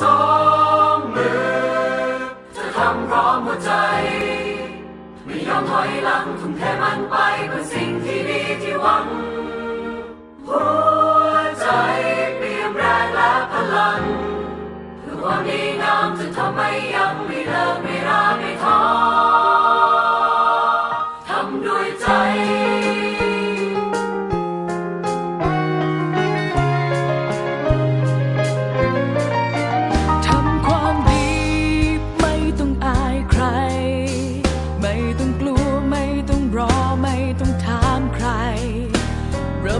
สองมือจะทำพร้อมหัวใจ ไม่ยอมถอยหลังทุ่มเทมันไปเพื่อสิ่งที่ดีที่หวัง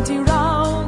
ที่เรา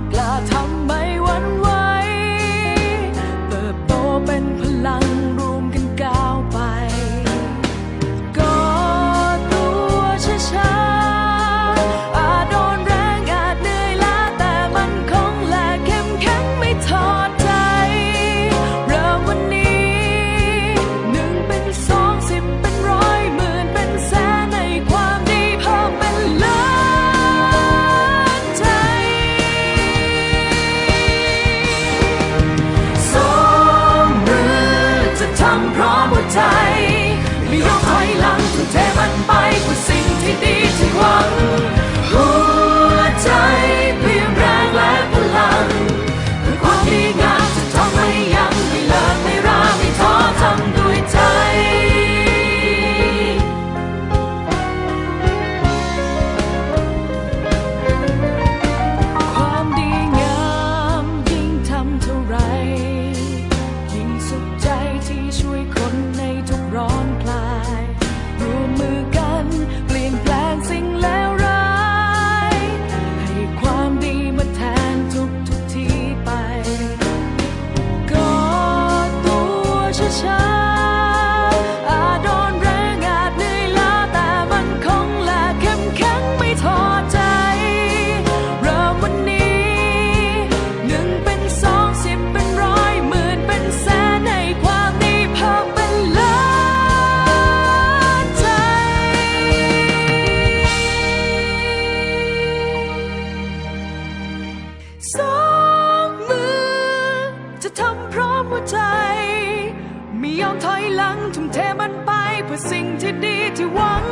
จะทำพร้อมหัวใจ ไม่ยอมถอยหลังทุ่มเทมันไปเพื่อสิ่งที่ดีที่หวัง